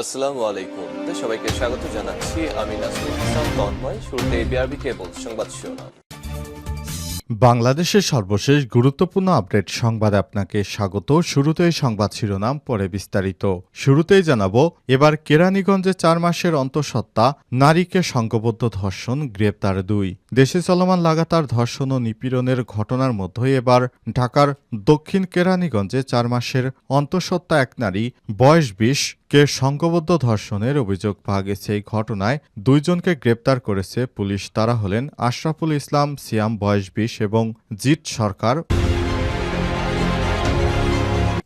আসসালামু আলাইকুম। সবাইকে স্বাগত জানাচ্ছি। আমি তন্ময়। শুরুতে বিআরবি কেবল সংবাদ শিরোনাম। বাংলাদেশের সর্বশেষ গুরুত্বপূর্ণ আপডেট সংবাদে আপনাকে স্বাগত। শুরুতেই সংবাদ শিরোনাম, পরে বিস্তারিত। শুরুতেই জানাব, এবার কেরানীগঞ্জে চার মাসের অন্তঃসত্ত্বা নারীকে সংঘবদ্ধ ধর্ষণ, গ্রেপ্তার দুই। দেশে চলমান লাগাতার ধর্ষণ ও নিপীড়নের ঘটনার মধ্যেই এবার ঢাকার দক্ষিণ কেরানীগঞ্জে চার মাসের অন্তঃসত্ত্বা এক নারী, বয়স বিশ কে সংঘবদ্ধ ধর্ষণের অভিযোগ পাওয়া গেছে এই ঘটনায় দুইজনকে গ্রেপ্তার করেছে পুলিশ। তারা হলেন আশরাফুল ইসলাম, সিয়াম বয়স বিশ এবং জিৎ সরকার।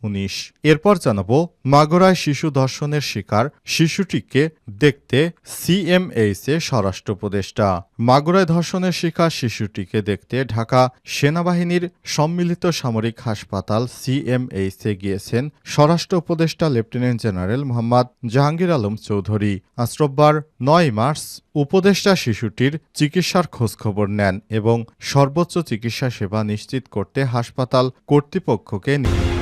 উনিশ। এরপর জানাব মাগুরায় শিশু ধর্ষণের শিকার শিশুটিকে দেখতে সিএমএইসে স্বরাষ্ট্র উপদেষ্টা। মাগুরায় ধর্ষণের শিকার শিশুটিকে দেখতে ঢাকা সেনাবাহিনীর সম্মিলিত সামরিক হাসপাতাল সিএমএইসে গিয়েছেন স্বরাষ্ট্র উপদেষ্টা লেফটেন্যান্ট জেনারেল মোহাম্মদ জাহাঙ্গীর আলম চৌধুরী। আজ রোববার নয় মার্চ উপদেষ্টা শিশুটির চিকিৎসার খোঁজখবর নেন এবং সর্বোচ্চ চিকিৎসা সেবা নিশ্চিত করতে হাসপাতাল কর্তৃপক্ষকে নি-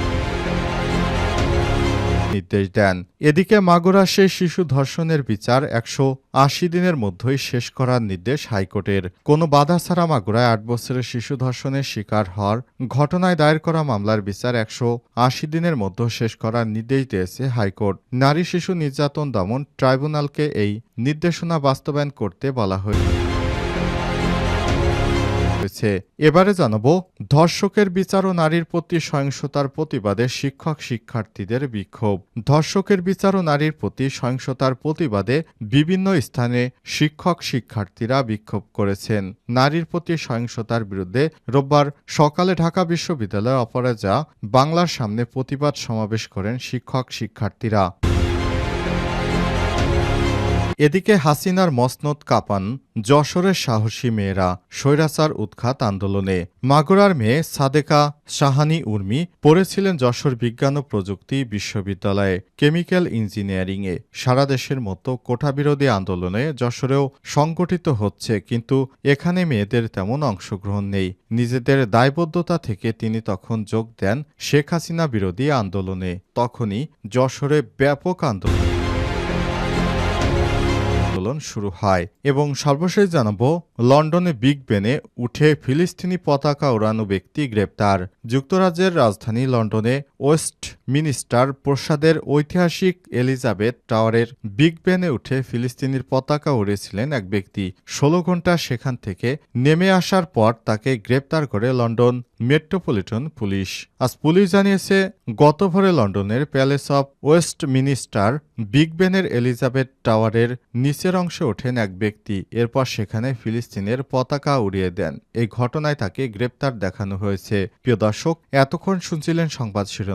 নির্দেশ দেন। এদিকে মাগুরা সেই শিশু ধর্ষণের বিচার একশো আশি দিনের মধ্যেই শেষ করার নির্দেশ হাইকোর্টের। কোনো বাধা ছাড়া মাগুরায় আট বছরের শিশু ধর্ষণের শিকার হওয়ার ঘটনায় দায়ের করা মামলার বিচার একশো আশি দিনের মধ্যে শেষ করার নির্দেশ দিয়েছে হাইকোর্ট। নারী শিশু নির্যাতন দমন ট্রাইব্যুনালকে এই নির্দেশনা বাস্তবায়ন করতে বলা হয়েছে। হয়েছে। এবারে জানাব, ধর্ষকের বিচার ও নারীর প্রতি সহিংসতার প্রতিবাদে শিক্ষক শিক্ষার্থীদের বিক্ষোভ। ধর্ষকের বিচার ও নারীর প্রতি সহিংসতার প্রতিবাদে বিভিন্ন স্থানে শিক্ষক শিক্ষার্থীরা বিক্ষোভ করেছেন। নারীর প্রতি সহিংসতার বিরুদ্ধে রোববার সকালে ঢাকা বিশ্ববিদ্যালয় অপরাজা বাংলার সামনে প্রতিবাদ সমাবেশ করেন শিক্ষক শিক্ষার্থীরা। এদিকে হাসিনার মসনদ কাপান যশোরের সাহসী মেয়েরা স্বৈরাচার উৎখাত আন্দোলনে। মাগুরার মেয়ে সাদেকা সাহানি উর্মি পড়েছিলেন যশোর বিজ্ঞান ও প্রযুক্তি বিশ্ববিদ্যালয়ে কেমিক্যাল ইঞ্জিনিয়ারিংয়ে। সারা দেশের মতো কোঠাবিরোধী আন্দোলনে যশোরেও সংগঠিত হচ্ছে, কিন্তু এখানে মেয়েদের তেমন অংশগ্রহণ নেই। নিজেদের দায়বদ্ধতা থেকে তিনি তখন যোগ দেন শেখ হাসিনা বিরোধী আন্দোলনে। তখনই যশোরে ব্যাপক আন্দোলন। আন্দোলন শুরু হয় এবং সর্বশেষ জানাব, লন্ডনে বিগ বেনে উঠে ফিলিস্তিনি পতাকা ওড়ানো ব্যক্তি গ্রেপ্তার। যুক্তরাজ্যের রাজধানী লন্ডনে ওয়েস্ট মিনিস্টার প্রসাদের ঐতিহাসিক এলিজাবেথ টাওয়ারের বিগ বেনে উঠে ফিলিস্তিনির পতাকা উড়েছিলেন এক ব্যক্তি। ষোলো ঘণ্টা সেখান থেকে নেমে আসার পর তাকে গ্রেপ্তার করে লন্ডন মেট্রোপলিটন পুলিশ। আজ পুলিশ জানিয়েছে, গত ভোরে লন্ডনের palace of Westminster big বেনের এলিজাবেথ টাওয়ারের নিচের অংশে ওঠেন এক ব্যক্তি। এরপর সেখানে ফিলিস্তিনের পতাকা উড়িয়ে দেন। এই ঘটনায় তাকে গ্রেপ্তার দেখানো হয়েছে। প্রিয় দর্শক, এতক্ষণ শুনছিলেন সংবাদ শিরোনাম।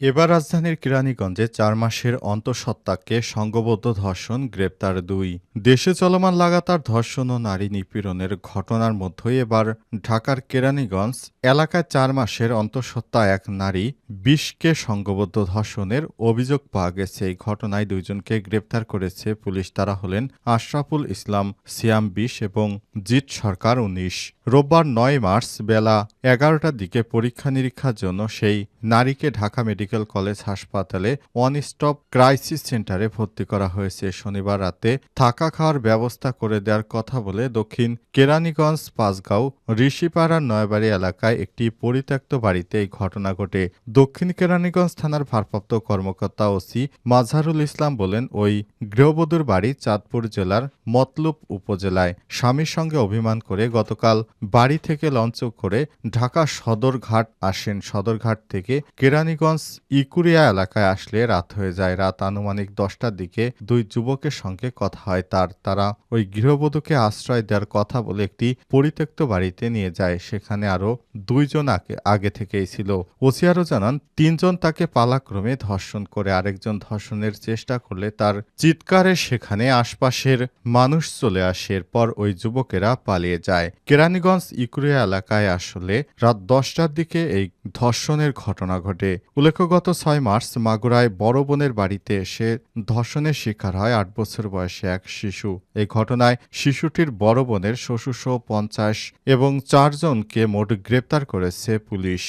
এবার রাজধানীর কিরানীগঞ্জে চার মাসের অন্তঃসত্ত্বাকে সংঘবদ্ধ ধর্ষণ, গ্রেপ্তার দুই। দেশে চলমান লাগাতার ধর্ষণ ও নারী নিপীড়নের ঘটনার মধ্যেই এবার ঢাকার কেরানীগঞ্জ এলাকায় চার মাসের অন্তঃসত্ত্বা এক নারী বিশকে সংঘবদ্ধ ধর্ষণের অভিযোগ পাওয়া গেছে। এই ঘটনায় দুইজনকে গ্রেপ্তার করেছে পুলিশ। তারা হলেন আশরাফুল ইসলাম, সিয়াম বিশ এবং জিৎ সরকার উনিশ। রোববার নয় মার্চ বেলা এগারোটার দিকে পরীক্ষা নিরীক্ষার জন্য সেই নারীকে ঢাকা মেডিকেল কলেজ হাসপাতালে ওয়ান স্টপ ক্রাইসিস সেন্টারে ভর্তি করা হয়েছে। শনিবার রাতে থাকা খাওয়ার ব্যবস্থা করে দেওয়ার কথা বলে দক্ষিণ কেরানীগঞ্জ, পাঁচগাঁও ঋষিপাড়ার নয়বাড়ি এলাকায় একটি পরিত্যক্ত বাড়িতে এই ঘটনা ঘটে। দক্ষিণ কেরানীগঞ্জ থানার ভারপ্রাপ্ত কর্মকর্তা ওসি মাজহারুল ইসলাম বলেন, ওই গৃহবধূর বাড়ি চাঁদপুর জেলার মতলুব উপজেলায় স্বামীর সঙ্গে অভিমান করে গতকাল বাড়ি থেকে লঞ্চ করে ঢাকা সদরঘাট আসেন। সদরঘাট থেকে কেরানীগঞ্জ ইকুরিয়া এলাকায় আসলে রাত হয়ে যায়। রাত আনুমানিক দশটার দিকে দুই যুবকের সঙ্গে কথা হয়। তার, তারা ওই গৃহবধূকে আশ্রয় দেওয়ার কথা বলে একটি পরিত্যক্ত বাড়িতে নিয়ে যায়। সেখানে আরও দুইজন আগে আগে থেকেই ছিল। ওসি আরও জানান তিনজন তাকে পালাক্রমে ধর্ষণ করে আরেকজন ধর্ষণের চেষ্টা করলে তার চিৎকারে সেখানে আশপাশের মানুষ চলে আসে। এরপর ওই যুবকেরা পালিয়ে যায়। কেরানীগঞ্জ ইকুরিয়া এলাকায় আসলে রাত দশটার দিকে এই ধর্ষণের ঘটনা ঘটে। উল্লেখ্য, গত ছয় মার্চ মাগুরায় বড় বোনের বাড়িতে এসে ধর্ষণের শিকার হয় আট বছর বয়সে এক শিশু। এই ঘটনায় শিশুটির বড় বোনের শ্বশুরসহ পঞ্চাশ এবং চারজনকে মোট গ্রেপ্তার করেছে পুলিশ।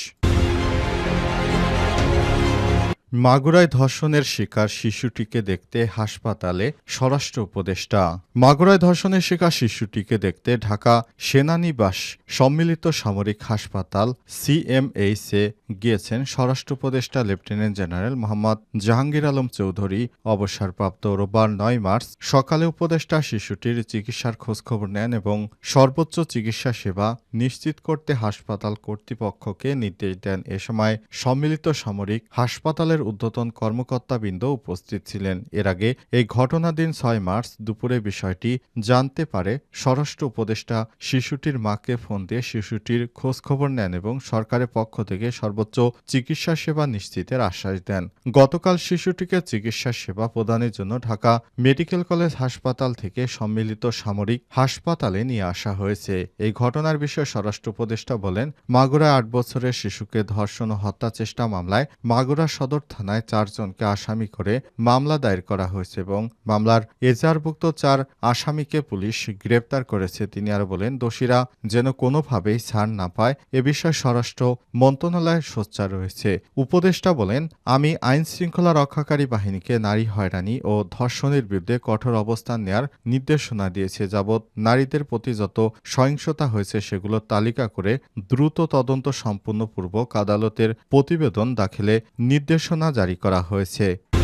মাগুরায় ধর্ষণের শিকার শিশুটিকে দেখতে হাসপাতালে স্বরাষ্ট্র উপদেষ্টা। মাগুরায় ধর্ষণের শিকার শিশুটিকে দেখতে ঢাকা সেনানিবাস সম্মিলিত সামরিক হাসপাতাল সিএমএইচ এ গিয়েছেন স্বরাষ্ট্র উপদেষ্টা লেফটেন্যান্ট জেনারেল মোহাম্মদ জাহাঙ্গীর আলম চৌধুরী। অবসরপ্রাপ্ত রোববার নয় মার্চ সকালে উপদেষ্টা শিশুটির চিকিৎসার খোঁজখবর নেন এবং সর্বোচ্চ চিকিৎসা সেবা নিশ্চিত করতে হাসপাতাল কর্তৃপক্ষকে নির্দেশ দেন। এ সময় সম্মিলিত সামরিক হাসপাতালের ঊর্ধ্বতন কর্মকর্তাবৃন্দ উপস্থিত ছিলেন। এর আগে এই ঘটনাদিন ছয় মার্চ দুপুরে বিষয়টি জানতে পারে স্বরাষ্ট্র উপদেষ্টা শিশুটির মাকে ফোন দিয়ে শিশুটির খোঁজখবর নেন এবং সরকারের পক্ষ থেকে সর্বোচ্চ চিকিৎসা সেবা নিশ্চিতের আশ্বাস দেন। গতকাল শিশুটিকে চিকিৎসা সেবা প্রদানের জন্য ঢাকা মেডিকেল কলেজ হাসপাতাল থেকে সম্মিলিত সামরিক হাসপাতালে নিয়ে আসা হয়েছে। এই ঘটনার বিষয়ে স্বরাষ্ট্র উপদেষ্টা বলেন, মাগুরায় আট বছরের শিশুকে ধর্ষণ ও হত্যা চেষ্টা মামলায় মাগুরা সদর থানায় চারজনকে আসামি করে মামলা দায়ের করা হয়েছে এবং মামলার এজাহারভুক্ত চার আসামিকে পুলিশ গ্রেপ্তার করেছে, তিনি আরও বলেন, দোষীরা যেন কোনোভাবেই ছাড় না পায়, এ বিষয়ে স্বরাষ্ট্র মন্ত্রণালয়ের সোচ্চার রয়েছে। উপদেষ্টা বলেন, আমি আইন শৃঙ্খলা রক্ষাকারী বাহিনীকে নারী হয়রানি ও ধর্ষণের বিরুদ্ধে কঠোর অবস্থান নেয়ার নির্দেশনা দিয়েছে, যাবৎ নারীদের প্রতি যত সহিংসতা হয়েছে সেগুলোর তালিকা করে দ্রুত তদন্ত সম্পূর্ণপূর্বক আদালতের প্রতিবেদন দাখিলে নির্দেশনা জারি করা হয়েছে।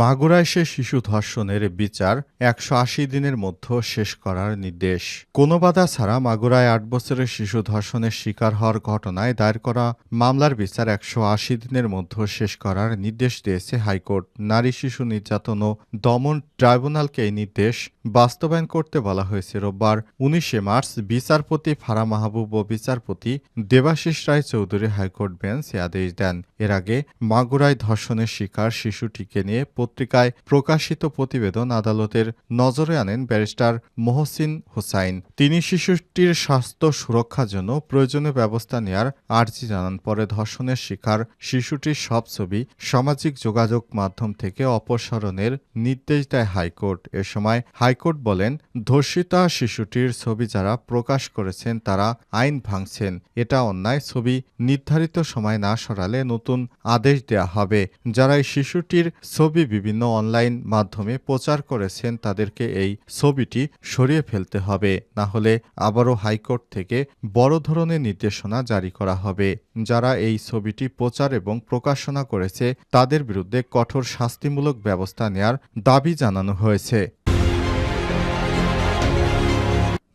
মাগুরায় সে শিশু ধর্ষণের বিচার একশো আশি দিনের মধ্যে শেষ করার নির্দেশ। কোনো বাধা ছাড়া মাগুরায় আট বছরের শিশু ধর্ষণের শিকার হওয়ার ঘটনায় দায়ের করা মামলার বিচার একশো আশি দিনের মধ্যে শেষ করার নির্দেশ দিয়েছে হাইকোর্ট। নারী শিশু নির্যাতন ও দমন ট্রাইব্যুনালকে এই নির্দেশ বাস্তবায়ন করতে বলা হয়েছে রোববার উনিশে মার্চ বিচারপতি ফারা মাহবুব ও বিচারপতি Debashish Roy Chowdhury high court bench আদেশ দেন। এর আগে মাগুরায় ধর্ষণের শিকার শিশুটিকে নিয়ে পত্রিকায় প্রকাশিত প্রতিবেদন আদালতের নজরে আনেন ব্যারিস্টার মোহসিন হুসাইন। তিনি শিশুটির স্বাস্থ্য সুরক্ষার জন্য প্রয়োজনীয় ব্যবস্থা নেয়ার আর্জি জানান। পরে ধর্ষণের শিকার শিশুটির সব ছবি সামাজিক যোগাযোগ মাধ্যম থেকে অপসারণের নির্দেশ দেয় হাইকোর্ট। এ সময় হাইকোর্ট বলেন, ধর্ষিতা শিশুটির ছবি যারা প্রকাশ করেছেন তারা আইন ভাঙছেন। এটা অন্যায়, ছবি নির্ধারিত সময় না সরালে নতুন আদেশ দেয়া হবে। যারা এই শিশুটির ছবি বিভিন্ন অনলাইন মাধ্যমে প্রচার করেছেন তাদেরকে এই ছবিটি সরিয়ে ফেলতে হবে। না হলে আবারও হাইকোর্ট থেকে বড় ধরনের নির্দেশনা জারি করা হবে। যারা এই ছবিটি প্রচার এবং প্রকাশনা করেছে, তাদের বিরুদ্ধে কঠোর শাস্তিমূলক ব্যবস্থা নেয়ার দাবি জানানো হয়েছে।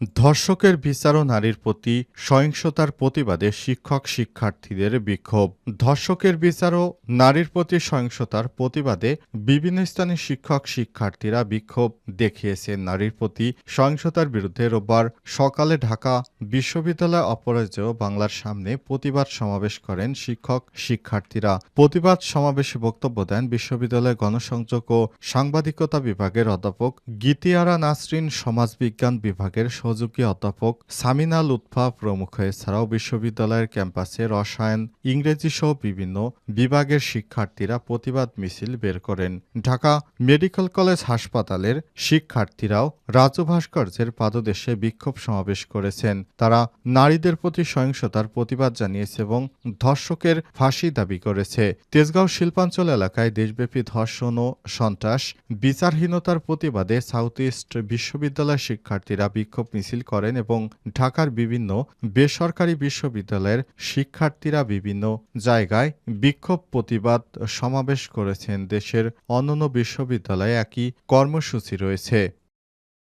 ধর্ষকের বিচার ও নারীর প্রতি সহিংসতার প্রতিবাদে শিক্ষক শিক্ষার্থীদের বিক্ষোভ। ধর্ষকের বিচার ও নারীর প্রতি সহিংসতার প্রতিবাদে বিভিন্ন স্থানে শিক্ষক শিক্ষার্থীরা বিক্ষোভ দেখিয়েছে নারীর প্রতি সহিংসতার বিরুদ্ধে রোববার সকালে ঢাকা বিশ্ববিদ্যালয় অপরাজেয় বাংলার সামনে প্রতিবাদ সমাবেশ করেন শিক্ষক শিক্ষার্থীরা। প্রতিবাদ সমাবেশে বক্তব্য দেন বিশ্ববিদ্যালয় গণসংযোগ ও সাংবাদিকতা বিভাগের অধ্যাপক গীতিয়ারা নাসরিন সমাজবিজ্ঞান বিভাগের সহযোগী অধ্যাপক সামিনা লুৎফা প্রমুখ এছাড়াও বিশ্ববিদ্যালয়ের ক্যাম্পাসে রসায়ন ইংরেজি সহ বিভিন্ন বিভাগের শিক্ষার্থীরা প্রতিবাদ মিছিল বের করেন। ঢাকা মেডিকেল কলেজ হাসপাতালের শিক্ষার্থীরাও রাজু ভাস্কর্যের পাদদেশে বিক্ষোভ সমাবেশ করেছেন। তারা নারীদের প্রতি সহিংসতার প্রতিবাদ জানিয়েছে এবং ধর্ষকের ফাঁসি দাবি করেছে। তেজগাঁও শিল্পাঞ্চল এলাকায় দেশব্যাপী ধর্ষণ ও সন্ত্রাস, বিচারহীনতার প্রতিবাদে সাউথ ইস্ট বিশ্ববিদ্যালয়ের শিক্ষার্থীরা বিক্ষোভ মিছিল করেন এবং ঢাকার বিভিন্ন বেসরকারি বিশ্ববিদ্যালয়ের শিক্ষার্থীরা বিভিন্ন জায়গায় বিক্ষোভ প্রতিবাদ সমাবেশ করেছেন। দেশের অন্যান্য বিশ্ববিদ্যালয়ে একই কর্মসূচি রয়েছে।